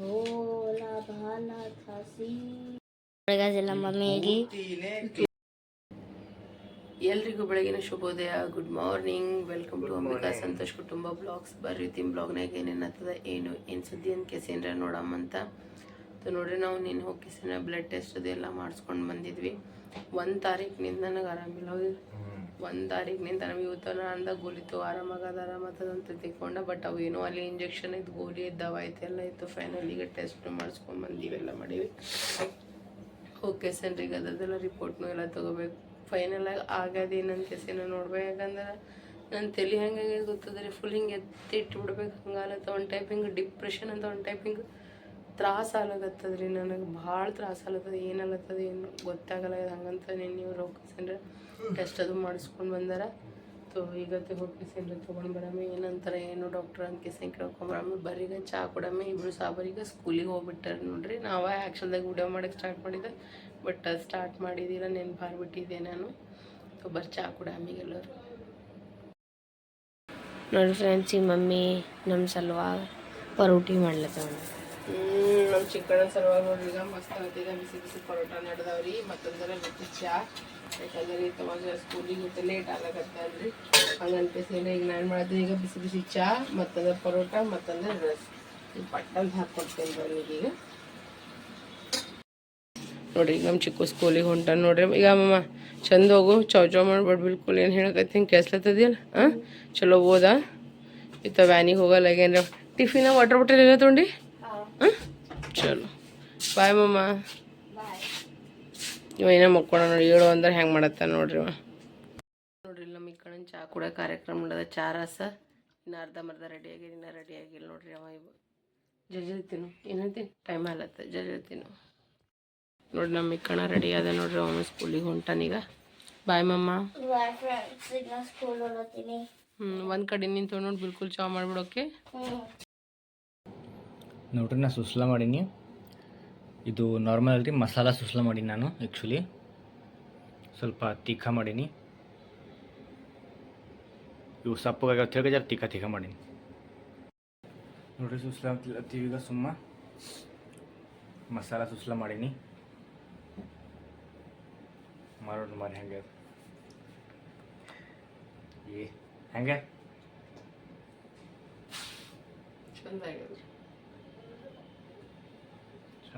भोला भाला खासी ಬೆಳಗಾಜಿಲ್ಲ ಮಮ್ಮಿಗೆ ಎಲ್ರಿಗೂ ಬೆಳಗಿನ ಶುಭೋದಯ good morning welcome to Ambika Santosh ಕುಟುಂಬ ಬ್ಲಾಗ್ಸ್ ಬರ್ರಿ ತಿಮ್ ಬ್ಲಾಗ್ನಾಗ ಏನೇನು ಆಗ್ತದ ಏನು ಏನು ಸುದ್ದಿ ಅಂತ ಕೆಸಿನ್ರ ನೋಡಮ್ಮಂತ ಸೊ ನೋಡ್ರಿ ನಾವು ನೀನು ಹೋಗಿ ಕೆಸಿನ ಬ್ಲಡ್ ಟೆಸ್ಟ್ ಅದೆಲ್ಲ ಮಾಡಿಸ್ಕೊಂಡು ಬಂದಿದ್ವಿ ಒಂದು ತಾರೀಕಿನಿಂದ ನನಗೆ ಆರಾಮಿಲ್ಲ ಹೌದು ಒಂದು ತಾರೀಕಿನಿಂದ ನಮಗೆ ಇವತ್ತು ಅಂದ ಗೋಲಿತ್ತು ಆರಾಮಾಗದ ಅಂತ ತಿಳ್ಕೊಂಡ ಬಟ್ ಅವು ಏನೋ ಅಲ್ಲಿ ಇಂಜೆಕ್ಷನ್ ಇದ್ದು ಗೋಲಿ ಇದ್ದಾವ ಐತೆ ಎಲ್ಲ ಇತ್ತು ಫೈನಲ್ ಈಗ ಟೆಸ್ಟ್ ಮಾಡಿಸ್ಕೊಂಡು ಎಲ್ಲ ಮಾಡೀವಿ. ಓಕೆ ಸೆಂಟ್ರಿಗೆ ಅದೆಲ್ಲ ರಿಪೋರ್ಟ್ನು ಎಲ್ಲ ತೊಗೋಬೇಕು. ಫೈನಲ್ ಆಗಿ ಏನಂತ ನೋಡ್ಬೇಕು ಯಾಕಂದ್ರೆ ನನ್ನ ತಲೆ ಹೆಂಗಾಗಿ ಗೊತ್ತದ್ರಿ? ಫುಲ್ ಹಿಂಗೆ ಎತ್ತಿ ಬಿಡ್ಬೇಕು ಹಂಗಾಲತ್ತ ಒಂದು ಟೈಪ್ ಹಿಂಗೆ ಡಿಪ್ರೆಷನ್ ಅಂತ, ಒಂದು ಟೈಪ್ ಹಿಂಗೆ ತ್ರಾಸ ಆಗ್ಲತ್ತದ ರೀ ನನಗೆ, ಭಾಳ ತ್ರಾಸ ಆಗ್ಲತ್ತದ ಏನಲ್ಲತ್ತದ ಏನು ಗೊತ್ತಾಗಲ್ಲ ಹಂಗಂತ ನೀನು ನೀವು ರೊಕ್ಕ ಟೆಸ್ಟ್ ಅದು ಮಾಡಿಸ್ಕೊಂಡು ಬಂದಾರ? ತೋ ಈಗ ಹೋಗಿ ಸೆಂಟ್ರ್ ತೊಗೊಂಡು ಬರಮ್ಮ ಏನಂತಾರೆ ಏನು ಡಾಕ್ಟರ್ ಅಂತ ಕಿಸನ್ ಕೇಳ್ಕೊಂಬರಮಿ ಬರೀಗ ಚಹಾ ಕೊಡಮಿ. ಇಬ್ಬರು ಸಾಬರಿಗೆ ಸ್ಕೂಲಿಗೆ ಹೋಗ್ಬಿಟ್ಟಾರೆ ನೋಡ್ರಿ. ನಾವು ಆ್ಯಕ್ಚುಲ್ದಾಗ ವಿಡಿಯೋ ಮಾಡೋಕೆ ಸ್ಟಾರ್ಟ್ ಮಾಡಿದ್ದೆ ಬಟ್ ಸ್ಟಾರ್ಟ್ ಮಾಡಿದ್ದೀರ ನೆನ್ಪು ಹಾರ್ಬಿಟ್ಟಿದ್ದೆ ನಾನು. ತೋ ಬರ್ ಚಾ ಎಲ್ಲರು. ನೋಡಿ ಫ್ರೆಂಡ್ಸ್ ಈ ಮಮ್ಮಿ ನಮ್ಮ ಸಲುವಾಗ ಪರೋಟಿ ಮಾಡ್ಲತ್ತವ ನಮ್ಮ ಚಿಕ್ಕಣ್ಣ ಸಲುವಾಗಿ ನೋಡ್ರಿ. ಈಗ ಮಸ್ತ್ ಆಗ್ತಿದೆ. ಬಿಸಿ ಬಿಸಿ ಪರೋಟ ನಡೆದವ್ರಿ. ಮತ್ತೊಂದರ ಬಿಸಿ ಚಾ. ಯಾಕಂದ್ರೆ ತವಾಗ ಸ್ಕೂಲಿಗೆ ಮತ್ತೆ ಲೇಟ್ ಆಗ್ಲಕತ್ತಲ್ರಿ ಹಂಗಂತ ಸೇರಿ ಈಗ ನಾನು ಮಾಡ್ತೀನಿ ಈಗ ಬಿಸಿ ಬಿಸಿ ಚಾ ಮತ್ತಂದ್ರೆ ಪರೋಟ ಮತ್ತಂದ್ರೆ ರಸ್ ಈ ಪಟ್ಟಂತ ಹಾಕ್ಕೊಡ್ತೇನೆ ಬನ್ನಿ ಈಗ ನೋಡ್ರಿ ಈಗ ನಮ್ಮ ಚಿಕ್ಕ ಸ್ಕೂಲಿಗೆ ಹೊಂಟ ನೋಡ್ರಿ ಈಗ ಅಮ್ಮಮ್ಮ ಚಂದ ಹೋಗು ಚೌ ಚೌ ಮಾಡ್ಬೇಡ ಬಿಲ್ಕುಲ್ ಏನು ಹೇಳಕತ್ತಿ ಹಿಂಗೆ ಕೆಸ್ಲತ್ತದಿಯಲ್ಲ ಹಾಂ ಚಲೋ ಓದಾ ಇತ್ತ ವ್ಯಾನಿಗೆ ಹೋಗಲ್ಲ ಏನ್ರ ಟಿಫಿನ ವಾಟರ್ ಬಾಟಲ್ ಎಲ್ಲ ತೊಗೊಂಡು ಹಾಂ ಚಲೋ ಬಾಯ್ ಮಮ್ಮ ಇವ ಏನೋ ಮಕ್ಕೊಳ ನೋಡಿ ಏಳು ಅಂದ್ರೆ ಹೆಂಗೆ ಮಾಡತ್ತ ನೋಡ್ರಿ ಇವ. ನೋಡ್ರಿ ನಮ್ಮ ಈ ಕಡೆ ಚಾ ಕೂಡ ಕಾರ್ಯಕ್ರಮ ನಡೆದ ಚಾ ರಸ ಇನ್ನು ಅರ್ಧ ಮರ್ಧ ರೆಡಿ ಆಗಿದೆ ಇನ್ನು ರೆಡಿ ಆಗಿಲ್ಲ ನೋಡ್ರಿ ಅವ ಇವು. ಜಲ್ದಿ ಏನಂತೀನಿ ಟೈಮ್ ಆಲತ್ತ ಜಲ್ದಿ ನೋಡಿ ನಮ್ಮ ಕಣ ರೆಡಿ ಆದ ನೋಡ್ರಿ ಅವನು ಸ್ಕೂಲಿಗೆ ಹೊಂಟಾನೀಗ ಬಾಯ್ ಮಮ್ಮ ಬಾಯ್ ಫ್ರೆಂಡ್ಸ್ ಈಗ ಸ್ಕೂಲ್ ಹೋಗ್ತೀನಿ ಹ್ಞೂ ಒಂದು ಕಡೆ ನಿಂತು ನೋಡಿ ಬಿಲ್ಕುಲ್ ಚಾ ಮಾಡ್ಬಿಡೋಕೆ. ನೋಡ್ರಿ ನಾ ಸುಸ್ಲಾ ಮಾಡೀನಿ. ಇದು ನಾರ್ಮಲ್ ಅಲ್ರಿ ಮಸಾಲ ಸುಸ್ಲಾ ಮಾಡೀನಿ ನಾನು ಆ್ಯಕ್ಚುಲಿ ಸ್ವಲ್ಪ ತೀಖ ಮಾಡೀನಿ. ಇವು ಸಪ್ಪಗಾಗ ತಿರ್ಗ ಜರ ತೀಖ ತೀಖ ಮಾಡೀನಿ. ನೋಡ್ರಿ ಸುಸ್ಲಾ ಈಗ ಸುಮ್ಮ ಮಸಾಲ ಸುಸ್ಲಾ ಮಾಡೀನಿ. ಮಾರೋಣ ಮಾರಿ ಹೆಂಗೆ ಏ, ಹೆಂಗೆ? ಚಂದ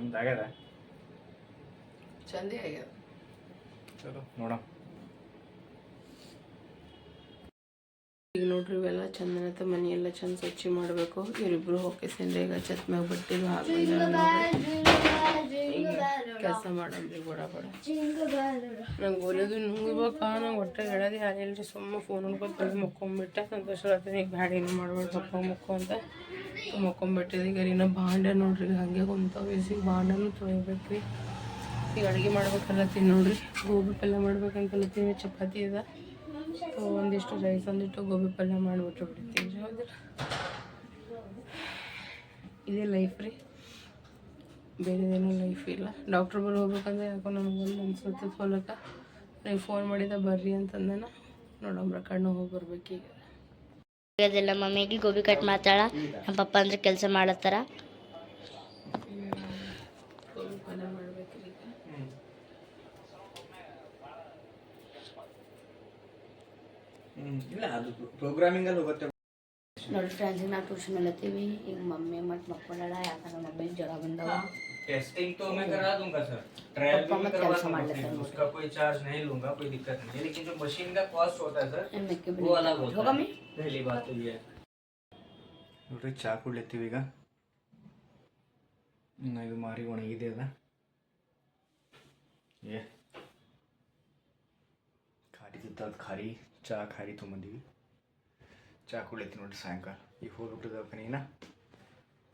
ಚಂದ ಆಗ್ಯದ ಚಂದೇ ಆಗ್ಯದ. ಚಲೋ ನೋಡೋಣ. ಈಗ ನೋಡ್ರಿ ಇವೆಲ್ಲ ಚಂದನತ ಮನೆ ಎಲ್ಲ ಚಂದ ಸ್ವಚ್ಛ ಮಾಡಬೇಕು. ಇವರಿಬ್ರು ಹೋಗಿ ಈಗ ಚತ್ ಮ್ಯಾಗ ಬಟ್ಟೆ ಕೆಲಸ ಮಾಡಮ್ರಿ ಬಡ ಬಡ. ನಂಗೆ ಓಲೋದು ನುಂಗ್ಬೇಕ? ನಂಗೆ ಹೊಟ್ಟೆ ಹೇಳೋದು ಯಾರಿಲ್ರಿ ಸುಮ್ಮ ಫೋನ್ ನೋಡ್ಕೊತ ಮುಕ್ಕೊಂಬಿಟ್ಟೆ. ಸಂತೋಷ ಆಗ್ತದೆ ಈಗ ಬ್ಯಾಡ ಏನು ಮಾಡ್ಬೇಡ ತಪ್ಪ ಮುಕ್ಕೋ ಅಂತ. ಮುಕ್ಕೊಂಬಿಟ್ಟಿದೆ. ಈಗ ಇನ್ನ ಬಾಂಡೆ ನೋಡ್ರಿ ಹಂಗೆ ಕುಂತಾವ ಈಗ ಬಾಂಡನು ತೊಳಿಬೇಕ್ರಿ. ಈಗ ಅಡುಗೆ ಮಾಡ್ಬೇಕಲ್ಲತ್ತೀನಿ ನೋಡ್ರಿ. ಗೋಬಿ ಪಲ್ಯ ಮಾಡ್ಬೇಕಂತಲತ್ತೀನಿ ಚಪಾತಿ ಸೊ ಒಂದಿಷ್ಟು ರೈಸ್, ಒಂದಿಷ್ಟು ಗೋಬಿ ಪಲ್ಯ ಮಾಡಿಬಿಟ್ಟು ಬಿಡ್ತೀನಿ ಹೌದ್ರಿ ಇದೇ ಲೈಫ್ ರೀ. ಬೇರೆದೇನೂ ಲೈಫ್ ಇಲ್ಲ. ಡಾಕ್ಟ್ರ್ ಬಳಿ ಹೋಗ್ಬೇಕಂದ್ರೆ ಯಾಕೋ ನಮಗೊಂದು ಅನ್ಸುತ್ತೆ ಹೊಲಕ್ಕೆ ನೀವು ಫೋನ್ ಮಾಡಿದ ಬರ್ರಿ ಅಂತಂದನ. ನೋಡೋಣ ಕಣ್ಣು ಹೋಗಿ ಬರ್ಬೇಕೀಗ. ಅದೆಲ್ಲ ಮಮ್ಮಿಗೆ ಗೋಬಿ ಕಟ್ ಮಾಡ್ತಾಳ. ನಮ್ಮ ಪಪ್ಪ ಅಂದ್ರೆ ಕೆಲಸ ಮಾಡತ್ತಾರ. ನೋಡಿ ಫ್ರೆಂಡ್ಸ್ ನಾವು ಟ್ಯೂಷನ್ ಹೇಳತ್ತೀವಿ ಈಗ ಮಮ್ಮಿ ಮತ್ತು ಮಕ್ಕಳಲ್ಲ ಯಾಕಂದ್ರೆ ಮಮ್ಮಿ ಜ್ವರ ಬಂದವ. टेस्टिंग तो मैं करा दूंगा सर ट्रायल पापा भी मैं मत करवा कैंसिल मार दूंगा लेते हैं उसका कोई चार्ज नहीं लूंगा कोई दिक्कत नहीं है लेकिन जो मशीन का कॉस्ट होता है सर ಏನಕ್ಕೆ वो अलग होता ಹೋಗ है ಮಮ್ಮಿ पहली बात तो ये है ನೋಡ್ರಿ ಚಾ ಕುಡ್ಲತ್ತೀವಿ ಈಗ ಇನ್ನು ಇದು ಮಾರಿ ಒಣಗಿದೆ ಅದ ಏ ಖಾರಿ ತಿಂತ ಖಾರಿ ಚಾ ಖಾರಿ ತೊಗೊಂಬಂದೀವಿ ಚಾ ಕುಡ್ಲತ್ತಿ ನೋಡ್ರಿ ಸಾಯಂಕಾಲ ಈಗ ಹೋಗ್ಬಿಟ್ಟು ದವಾಖಾನಿನ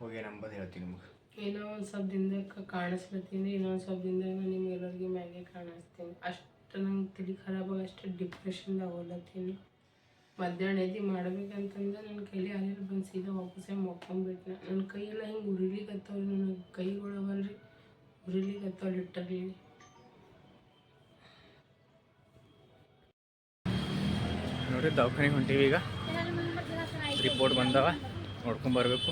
ಹೋಗಿ ನಂಬದು ಹೇಳ್ತೀನಿ ನಿಮಗೆ ಏನೋ ಒಂದು ಸ್ವಲ್ಪ ದಿನದಾಗ ಕಾಣಿಸ್ಲತ್ತೀನಿ ಇನ್ನೊಂದು ಸ್ವಲ್ಪ ದಿನದಾಗ ನಾನು ನಿಮ್ಗೆಲ್ಲರಿಗೆ ಮ್ಯಾಗೆ ಕಾಣಿಸ್ತೀನಿ. ಅಷ್ಟು ನಂಗೆ ತಲೆ ಖರಾಬ್ ಆಗಿ ಅಷ್ಟು ಡಿಪ್ರೆಷನ್ದಾಗ ಹೋಗ್ಲತ್ತೀನಿ. ಮಧ್ಯಾಹ್ನ ಎದ್ದು ಮಾಡ್ಬೇಕಂತಂದ್ರೆ ನನ್ನ ಕೈಲಿ ಆಗಿರೋ ಬಂದು ಸೀದಾ ವಾಪಸ್ಸೇ ಮಕ್ಕೊಂಬಿಟ್ನ ನನ್ನ ಕೈಯೆಲ್ಲ ಹಿಂಗೆ ಉರಿಲಿಕತ್ತವ್ರಿ ನನ್ನ ಕೈಗಳವಲ್ರಿ ಅವಲ್ರಿ. ಉರಿಲಿಕತ್ತವ ಲಿಟರ್ಲಿ ನೋಡ್ರಿ ದವಾಖಾನೆಗೆ ಹೊಂಟೀವಿ ಈಗ. ರಿಪೋರ್ಟ್ ಬಂದವ. ನೋಡ್ಕೊಂಬರ್ಬೇಕು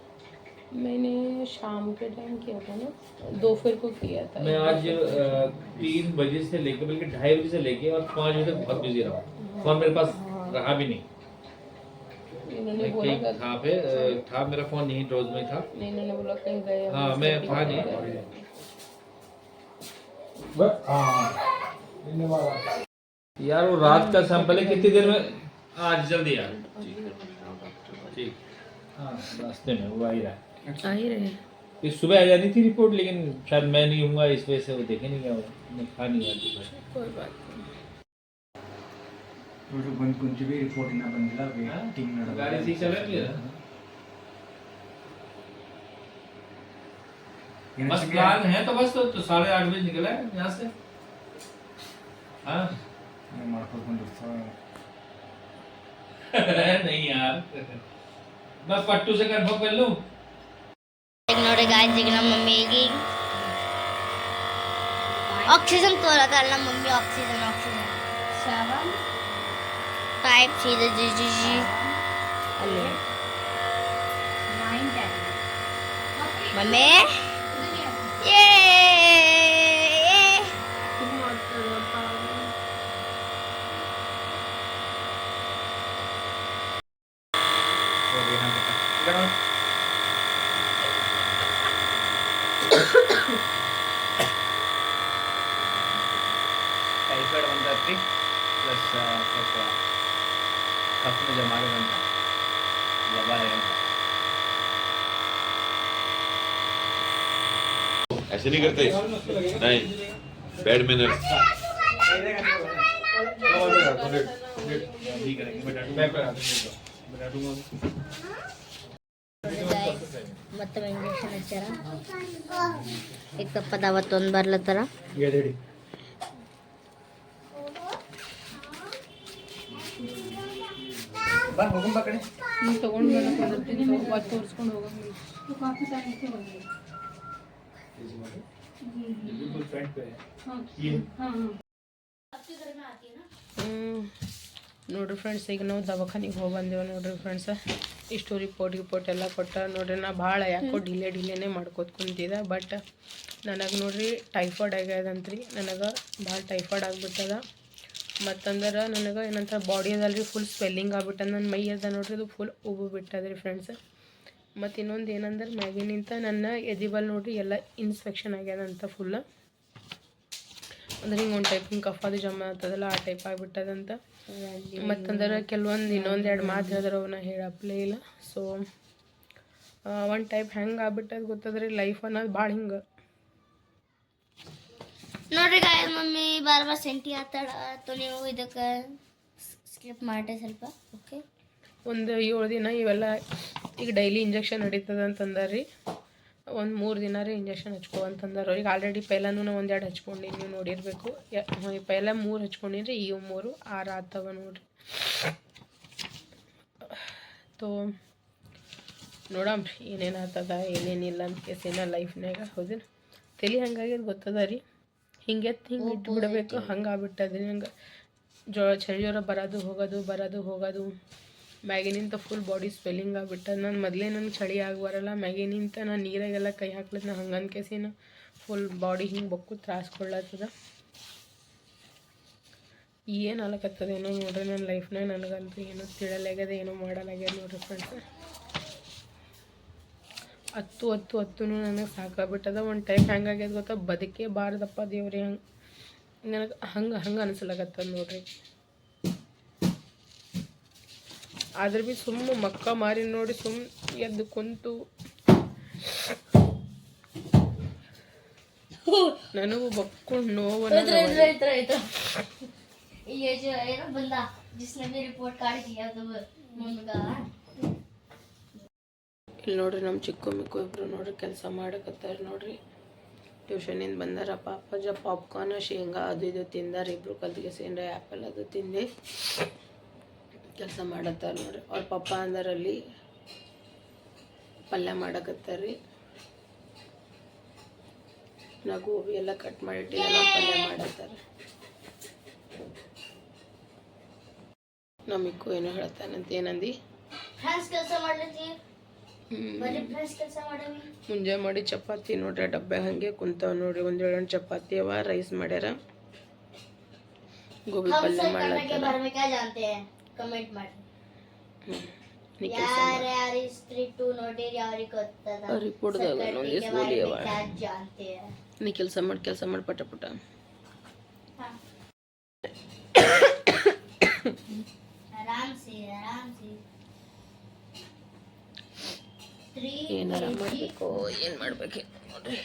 मैंने शाम के टाइम किया था ना दोपहर को किया था। मैं आज तीन बजे से लेके बल्कि ढाई बजे से लेके और पाँच बजे तक बहुत बिज़ी रहा फ़ोन मेरे पास रहा भी नहीं। इन्होंने मैं बोला कहीं था पे था मेरा फ़ोन यहीं ड्रोज में था। इन्होंने बोला कहीं गए हाँ मैं था नहीं। नहीं रहे। यार वो रात का सैंपल है कितनी देर में? आज जल्दी यार ठीक। हाँ रास्ते में वो आ ही रहा है। अच्छा। ही रहे ये सुबह आ जानी थी रिपोर्ट लेकिन शायद मैं नहीं हूँ इस वजह से वो देखे नहीं गया होगा खा नहीं गया अच्छा, कोई बात नहीं। बंद कुछ भी रिपोर्ट ना बंद ला वेटिंग ना गाड़ी से चला गया। बस प्लान है तो बस तो, तो साढ़े आठ बजे निकला है यहाँ से। हाँ। नहीं यार। मैं पट्टू से कन्फर्म कर लूँ। Sorry guys, tignan mo magiging. Oxygen to lang. Kala mo oxygen, oxygen. Seven. Type C, the GGG. Ano? नहीं करते नहीं बैड मैनर ಮತ್ತೊಮ್ಮೆ ಇಂಜೆಕ್ಷನ್ ಹಚ್ಚಾರ ಈಗ ತಪ್ಪ ದಾವತ್ತೊಂದು ಬರ್ಲತ್ತಾರ ಹೇಳಿ ಬಾ ಹೋಗಂಬ ಕಡೆ ನೀವು ಮಾಡಿ ಬಿಲ್ಕುಲ್ ಪೇ ನೋಡ್ರಿ ಫ್ರೆಂಡ್ಸ್ ಈಗ ನಾವು ದವಾಖಾನಿಗೆ ಹೋಗಿ ಬಂದೇವೆ ನೋಡ್ರಿ ಫ್ರೆಂಡ್ಸ್ ಇಷ್ಟು ರಿಪೋರ್ಟ್ ರಿಪೋರ್ಟ್ ಎಲ್ಲ ಕೊಟ್ಟ ನೋಡ್ರಿ ನಾ ಭಾಳ ಯಾಕೋ ಡಿಲೇ ಡಿಲೇನೇ ಮಾಡ್ಕೋತ ಕುಂತಿದ್ದೆ. ಬಟ್ ನನಗೆ ನೋಡ್ರಿ ಟೈಫಾಯ್ಡ್ ಆಗ್ಯದಂತ್ರಿ. ನನಗೆ ಭಾಳ ಟೈಫಾಯ್ಡ್ ಆಗಿಬಿಟ್ಟದ. ಮತ್ತಂದ್ರೆ ನನಗೆ ಏನಂತ ಬಾಡಿ ಅದಲ್ರಿ ಫುಲ್ ಸ್ವೆಲ್ಲಿಂಗ್ ಆಗ್ಬಿಟ್ಟದ. ನನ್ನ ಮೈ ಅದ ನೋಡ್ರಿ ಅದು ಫುಲ್ ಉಬ್ಬು ಬಿಟ್ಟದ್ರಿ ಫ್ರೆಂಡ್ಸ್ ಮತ್ತು ಇನ್ನೊಂದು ಏನಂದ್ರೆ ಮ್ಯಾಗಿನಿಂದ ನನ್ನ ಎದಿಬಲ್ ನೋಡ್ರಿ ಎಲ್ಲ ಇನ್ಸ್ಪೆಕ್ಷನ್ ಆಗ್ಯದಂತ ಫುಲ್ ಅಂದ್ರೆ ಹಿಂಗೆ ಒಂದು ಟೈಪ್ ಹಿಂಗೆ ಕಫಾದು ಜಮಾ ಆಗ್ತದಲ್ಲ ಆ ಟೈಪ್ ಆಗಿಬಿಟ್ಟದಂತ ಮತ್ತಂದ್ರೆ ಕೆಲವೊಂದು ಇನ್ನೊಂದು ಎರಡು ಮಾತು ಹೇಳಿದ್ರೆ ಅವನ್ನ ಹೇಳಪ್ಲೇ ಇಲ್ಲ. ಸೊ ಒಂದು ಟೈಪ್ ಹೆಂಗೆ ಆಗ್ಬಿಟ್ಟದ ಗೊತ್ತದ್ರಿ? ಲೈಫ್ ಅನ್ನೋದು ಭಾಳ ಹಿಂಗೆ. ನೋಡ್ರಿ ಗಾಯ ಮಮ್ಮಿ ಬಾರ್ ಬಾರ್ ಸೆಂಟಿ ಆತಾಳ ಅಥವಾ ನೀವು ಇದಕ್ಕೆ ಸ್ಕಿಪ್ ಮಾಡಿ ಸ್ವಲ್ಪ ಓಕೆ ಒಂದು ಏಳು ದಿನ ಇವೆಲ್ಲ ಈಗ ಡೈಲಿ ಇಂಜೆಕ್ಷನ್ ನಡೀತದ ಅಂತಂದಾರ್ರಿ. ಒಂದು ಮೂರು ದಿನ ರೀ ಇಂಜೆಕ್ಷನ್ ಹಚ್ಕೊ ಅಂತಂದಾರ. ಈಗ ಆಲ್ರೆಡಿ ಪೈಲಾನು ನಾವು ಒಂದೆರಡು ಹಚ್ಕೊಂಡಿನಿ ನೀವು ನೋಡಿರಬೇಕು. ಪೈಲ ಮೂರು ಹಚ್ಕೊಂಡಿನಿ ಈ ಮೂರು ಆರು ಆತವ ನೋಡ್ರಿ. ತೋ ನೋಡಮ್ರಿ ಏನೇನು ಆಗ್ತದ ಏನೇನಿಲ್ಲ ಅಂತ ಕೇಸಿನ ಲೈಫ್ನಾಗ ಹೌದಿನ? ತಲೆ ಹಂಗಾಗ್ಯದ ಗೊತ್ತದ ರೀ ಹಿಂಗೆ ಹಿಂಗೆ ಇಟ್ಟು ಬಿಡಬೇಕು ಹಂಗೆ. ಆಗ್ಬಿಟ್ಟದ್ರಿ ನಂಗೆ ಜ್ವರ ಚಳಿ ಜ್ವರ ಬರೋದು ಹೋಗೋದು ಬರೋದು ಹೋಗೋದು. ಮ್ಯಾಗಿನಿಂದ ಫುಲ್ ಬಾಡಿ ಸ್ವೆಲ್ಲಿಂಗ್ ಆಗ್ಬಿಟ್ಟದ ನಾನು ಮೊದಲೇ ನನಗೆ ಚಳಿ ಬರಲ್ಲ ಮ್ಯಾಗಿನಿಂದ ನಾನು ನೀರಾಗೆಲ್ಲ ಕೈ ಹಾಕ್ಲತ್ತ, ನಾ ಹಂಗೆ ಅನ್ಕೇಸಿನ ಫುಲ್ ಬಾಡಿ ಹಿಂಗೆ ಬಕ್ಕು ತ್ರಾಸ್ಕೊಳ್ಳತ್ತದ ಕೊಡ್ಲತ್ತದ ಏನು ಅಲಕತ್ತದ ಏನೋ ನೋಡ್ರಿ ನನ್ನ ಲೈಫ್ನಾಗ ನನಗಂತೂ ಏನೋ ತಿಳಲಾಗ್ಯದ, ಏನೋ ಮಾಡಲಾಗ್ಯದ ನೋಡ್ರಿ ಫ್ರೆಂಡ್ಸ್ ಹತ್ತು ಹತ್ತು ಹತ್ತು ನನಗೆ ಸಾಕಾಗ್ಬಿಟ್ಟದ. ಒಂದು ಟೈಮ್ ಹೆಂಗಾಗ್ಯದ ಗೊತ್ತಾ? ಬದುಕೇ ಬಾರದಪ್ಪ ದೇವ್ರಿ. ಹಂಗೆ ನನಗೆ ಹಂಗೆ ಹಂಗೆ ಅನಿಸ್ಲಾಗತ್ತದ ನೋಡ್ರಿ. ಆದ್ರೆ ಭೀ ಸುಮ್ಮ ಮಕ್ಕ ಮಾರಿ ನೋಡಿ ಸುಮ್ ಎದ್ದು ಕುಂತು ನನಗೂ ಬಕ್ಕೊಂಡು ನೋವು ये जो है ना बंदा जिसने भी रिपोर्ट कार्ड किया तो मम्मी का ಇಲ್ಲಿ ನೋಡ್ರಿ ನಮ್ಮ ಚಿಕ್ಕ ಮಿಕ್ಕು ಇಬ್ರು ನೋಡ್ರಿ ಕೆಲಸ ಮಾಡಕತ್ತಾರ ನೋಡ್ರಿ ಟ್ಯೂಷನಿಂದ ಬಂದಾರ ಪಾಪಜ ಪಾಪ್ಕಾರ್ನ್ ಶೇಂಗಾ ಅದು ಇದು ತಿಂದಾರ ಇಬ್ರು ಕಲ್ತಿಗೆ ಸೇಂದ್ರ ಆ್ಯಪಲ್ ಅದು ತಿಂದೆ ಕೆಲಸ ಮಾಡತ್ತಾರ ನೋಡ್ರಿ. ಅವ್ರ ಪಪ್ಪ ಅಂದರಲ್ಲಿ ಪಲ್ಯ ಮಾಡಕತ್ತಾರ. ರೀ ನಾ ಗೋಬಿ ಎಲ್ಲ ಕಟ್ ಮಾಡಿಟ್ಟಿಲ್ಲ ಪಲ್ಯ ಮಾಡತ್ತಾರೆ. ನಮಿಕ್ಕು ಏನು ಹೇಳ್ತಾನಂತ ಏನಂದಿ? ಮುಂಜಾನೆ ಮಾಡಿ ಚಪಾತಿ ನೋಡ್ರಿ ಡಬ್ಬೆ ಹಾಗೆ ಕುಂತಾವ ನೋಡ್ರಿ. ಒಂದೇಳು ಚಪಾತಿ ಅವ ರೈಸ್ ಮಾಡ್ಯಾರ. ಗೋಬಿ ಪಲ್ಯ ಮಾಡ್ಲತ್ತಾರ. ಕಮೆಂಟ್ ಮಾಡಿ. ಯಾರು ಟು ನೋಡಿರಿ ಅವ್ರಿಗೆ ಗೊತ್ತದ. ಅವ್ರಿಗೆ ಕೊಡ್ದಲ್ಲ ಕೆಲಸ ಮಾಡಿ ಕೆಲಸ ಮಾಡಿ ಪಟ ಪಟ. ಆರಾಮ್ ಸಿ ಏನಾರ ಮಾಡಬೇಕು ಏನು ಮಾಡ್ಬೇಕು ನೋಡ್ರಿ.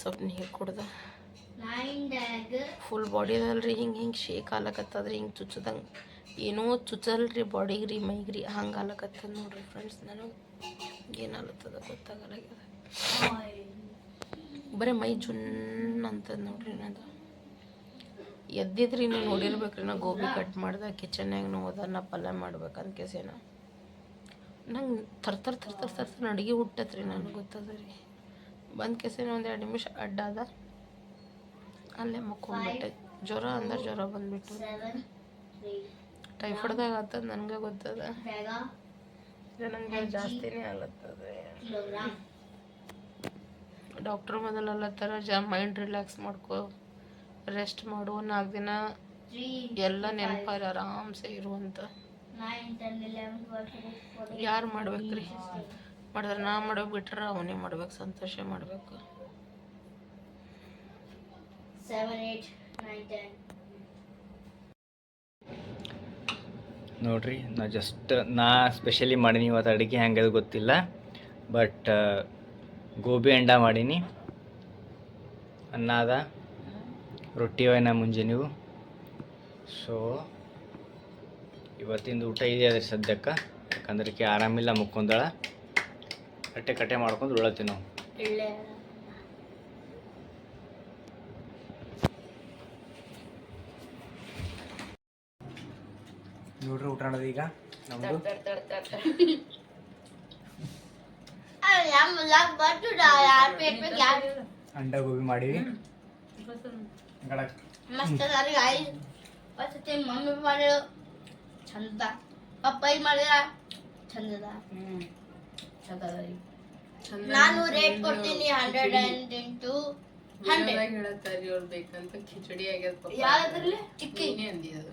ಸ್ವಲ್ಪ ನೀರು ಕುಡ್ದ. ಫುಲ್ ಬಾಡಿದಲ್ರಿ ಹಿಂಗೆ ಹಿಂಗೆ ಶೇಕ್ ಆಲಕತ್ತದ್ರಿ ಹಿಂಗೆ ಚುಚ್ಚದಂಗೆ. ಏನೋ ಚುಚ್ಚಲ್ರಿ ಬಾಡಿಗೆ ರೀ ಮೈಗೆ ರೀ ಹಂಗೆ ಆಲಕತ್ತದ ನೋಡ್ರಿ ಫ್ರೆಂಡ್ಸ್ ನಾನು ಏನಾಲತ್ತದ ಗೊತ್ತಾಗಲ್ಲ ಬರೀ ಮೈ ಜುನ್ ಅಂತದ ನೋಡ್ರಿ ನಾನು ಎದ್ದಿದ್ರಿ ನೀವು ನೋಡಿರ್ಬೇಕ್ರಿ, ನಾ ಗೋಬಿ ಕಟ್ ಮಾಡ್ದೆ ಕಿಚನ್ಯಾಗ ನೋದ ನಾ ಪಲ್ಯ ಮಾಡ್ಬೇಕಂತ ಕೇಸೇನ. ನಂಗೆ ಥರ್ ಥರ್ ಥರ್ ಥರ್ ಥರ್ ಅಡುಗೆ ಹುಟ್ಟತ್ರಿ, ನನಗೆ ಗೊತ್ತದ ರೀ ಬಂದ ಕೇಸೇನ ಒಂದು ಎರಡು ನಿಮಿಷ ಅಡ್ಡಾದ. ಅಲ್ಲೇ ಮುಕ್ಕೊಂಡ್ಬಿಟ್ಟೆ. ಜ್ವರ ಅಂದ್ರೆ ಜ್ವರ ಬಂದ್ಬಿಟ್ಟು. ಟೈಫಾಯ್ಡ್ದಾಗ ಆತದ ನನಗೆ ಗೊತ್ತದ. ನನಗೆ ಜಾಸ್ತಿನೇ ಆಗತ್ತದೆ. ಡಾಕ್ಟರ್ ಡಾಕ್ಟ್ರ್ ಮೊದಲು ಥರ ಜಾ ಮೈಂಡ್ ರಿಲ್ಯಾಕ್ಸ್ ಮಾಡ್ಕೊ ರೆಸ್ಟ್ ಮಾಡು, ನಾಲ್ಕು ದಿನ ಎಲ್ಲ ನೆನಪಾರ ಆರಾಮ್ಸೆ ಇರುವಂತ ಯಾರು ಮಾಡ್ಬೇಕ್ರಿ? ಮಾಡಿದ್ರೆ ನಾ ಮಾಡೋಕೆ ಬಿಟ್ರೆ ಅವನೇ ಮಾಡ್ಬೇಕು, ಸಂತೋಷ ಮಾಡ್ಬೇಕು. ಸೆವೆನ್ ಏಟ್ ನೈನ್ ಟೆನ್ ನೋಡ್ರಿ ನಾ ಜಸ್ಟ್ ನಾ ಸ್ಪೆಷಲಿ ಮಾಡೀನಿ ಇವತ್ತು ಅಡುಗೆ ಹೆಂಗದು ಗೊತ್ತಿಲ್ಲ. ಬಟ್ ಗೋಬಿ ಅಂಡ ಮಾಡೀನಿ. ಅನ್ನ ಅದ ರೊಟ್ಟಿ ಅವ ನಾ ನೀವು. ಸೊ ಇವತ್ತಿಂದು ಊಟ ಇದೆ ಅದ್ರ ಸದ್ಯಕ್ಕೆ. ಯಾಕಂದ್ರೆ ಆರಾಮಿಲ್ಲ ಮುಕ್ಕೊಂದಳ. ಕಟ್ಟೆ ಕಟ್ಟೆ ಮಾಡ್ಕೊಂಡು ಉಳತ್ತೀವಿ ನಾವು. ನೋಡ್ರಿ ಊಟ ಈಗ ನಮ್ದು. ಅಂಡ ಗೋಬಿ ಮಾಡಿವಿ ಮಮ್ಮಿ ಮಾಡಿರೋ ಚಂದ ಪಪ್ಪ ಮಾಡಿದ ಚಂದದ ಚಂದ ನಾನು ರೇಟ್ ಕೊಡ್ತೀನಿ ಹಂಡ್ರೆಡ್ ಅಂಡ್ ಇಂಟು ಹಂಡ್ರೆಡ್ ಹೇಳತ್ತಾರಿ ಅವ್ರು ಬೇಕಂತ ಖಿಚಡಿ ಆಗ್ಯದ ಯಾವ್ದ್ರಲ್ಲಿ ಚಿಕ್ಕಿ ಅಂದಿದ್ದು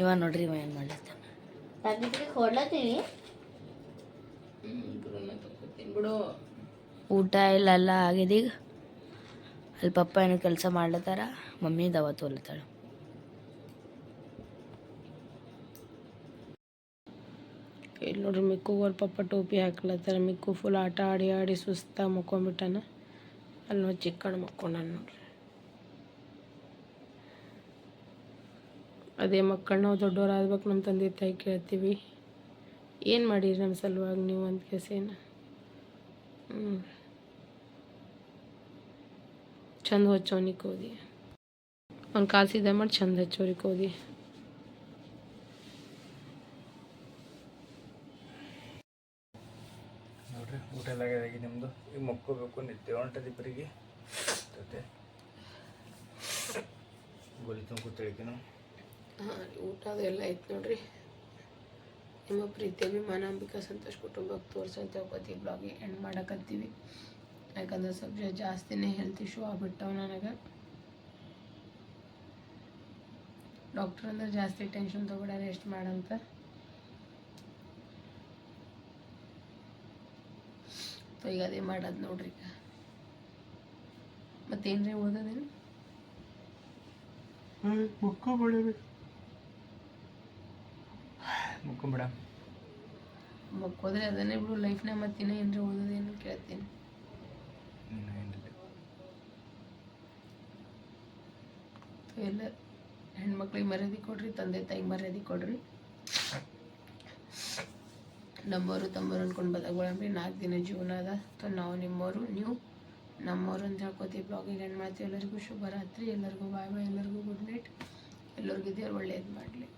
ಇವ ನೋಡ್ರಿ ಇವ ಏನು ಮಾಡ್ಲತ್ತಾನ ಬಿಡು. ಊಟ ಇಲ್ಲ ಎಲ್ಲ ಆಗಿದೆ ಈಗ. ಅಲ್ಲಿ ಪಪ್ಪ ಏನೋ ಕೆಲಸ ಮಾಡ್ಲತ್ತಾರ ಮಮ್ಮಿ ದವ ತೋಲತ್ತಾಳ. ಇಲ್ಲಿ ನೋಡ್ರಿ ಮಿಕ್ಕು ಅವ್ರ ಪಪ್ಪ ಟೋಪಿ ಹಾಕ್ಲತ್ತಾರ. ಮಿಕ್ಕು ಫುಲ್ ಆಟ ಆಡಿ ಆಡಿ ಸುಸ್ತ ಮಕ್ಕೊಂಬಿಟ್ಟಾನ ಅಲ್ಲಿ ನೋಡಿ ಚಿಕ್ಕಣ್ಣ ಮಕ್ಕೊಂಡಾನ ನೋಡ್ರಿ. ಅದೇ ಮಕ್ಕಳು ನಾವು ದೊಡ್ಡವ್ರು ಆಗ್ಬೇಕು ನಮ್ಮ ತಂದೆ ತಾಯಿ ಕೇಳ್ತೀವಿ. ಏನು ಮಾಡಿರಿ ನಮ್ಮ ಸಲುವಾಗಿ ನೀವು ಅಂತ ಕೇಸೇನ? ಹ್ಞೂ ಚಂದ ಹಚ್ಚೋನಿಗೆ ಹೋದಿ ಅವ್ನು ಕಾಸಿದ ಮಾಡಿ ಚಂದ ಹಚ್ಚೋರಿಗೆ ಹೋದಿ ನೋಡ್ರಿ, ಊಟ ಎಲ್ಲ ಆಗಿದೆ ನಿಮ್ಮದು ಈಗ ಮಕ್ಕೋಬೇಕು, ನಿದ್ದೆ ಹೊಂಟದ ಇಬ್ಬರಿಗೆ ಜೊತೆ. ತುಂಬ ಕೂತಳಿಕೆ ನಾವು ಹಾಂ, ಊಟ ಅದೆಲ್ಲ ಐತೆ ನೋಡ್ರಿ. ನಿಮ್ಮ ಪ್ರೀತಿ ಅಭಿಮಾನ ಅಂಬಿಕಾ ಸಂತೋಷ್ ಕುಟುಂಬಕ್ಕೆ ತೋರಿಸಂತ ಹೋಗೋತಿ ಬ್ಲಾಗಿ ಎಂಡ್ ಮಾಡಕತ್ತೀವಿ. ಯಾಕಂದ್ರೆ ಸ್ವಲ್ಪ ಜಾಸ್ತಿನೇ ಹೆಲ್ತ್ ಇಶ್ಯೂ ಆಗ್ಬಿಟ್ಟವು ನನಗೆ. ಡಾಕ್ಟರ್ ಅಂದ್ರೆ ಜಾಸ್ತಿ ಟೆನ್ಷನ್ ತೊಗೊಳ ರೆಸ್ಟ್ ಮಾಡಂತ. ಸೊ ಈಗ ಅದೇ ಮಾಡೋದು ನೋಡ್ರಿ ಈಗ. ಮತ್ತೇನ್ರಿ ಓದೋದೇನು? ಮುಕ್ಕೊಂಬಿಡ. ಮುಕ್ಕೋದ್ರೆ ಅದನ್ನೇ ಬಿಡು ಲೈಫ್ನಾಗ ಮತ್ತಿನ್ನ ಏನ್ರಿ ಓದೋದೇನು ಕೇಳ್ತೀನಿ. ಎಲ್ಲ ಹೆಣ್ಮಕ್ಳಿಗೆ ಮರ್ಯಾದೆ ಕೊಡ್ರಿ ತಂದೆ ತಾಯಿಗೆ ಮರ್ಯಾದೆ ಕೊಡ್ರಿ. ನಮ್ಮವರು ತಮ್ಮರು ಅನ್ಕೊಂಡು ಬದಗೊಳಂಬ್ರಿ ನಾಲ್ಕು ದಿನ ಜೀವನ ಅದ. ಸೊ ನಾವು ನಿಮ್ಮವರು ನೀವು ನಮ್ಮವರು ಅಂತ ಹೇಳ್ಕೊತೀವಿ. ಬ್ಲಾಗಿಗೆ ಎಂಡ್ ಮಾಡ್ತೀವಿ ಎಲ್ಲರಿಗೂ ಶುಭರಾತ್ರಿ ಎಲ್ಲರಿಗೂ ಬಾಯ್ ಬಾಯ್ ಎಲ್ಲರಿಗೂ ಗುಡ್ ನೈಟ್. ಎಲ್ಲರಿಗೂ ದೇವ್ರು ಒಳ್ಳೇದು ಮಾಡಲಿ.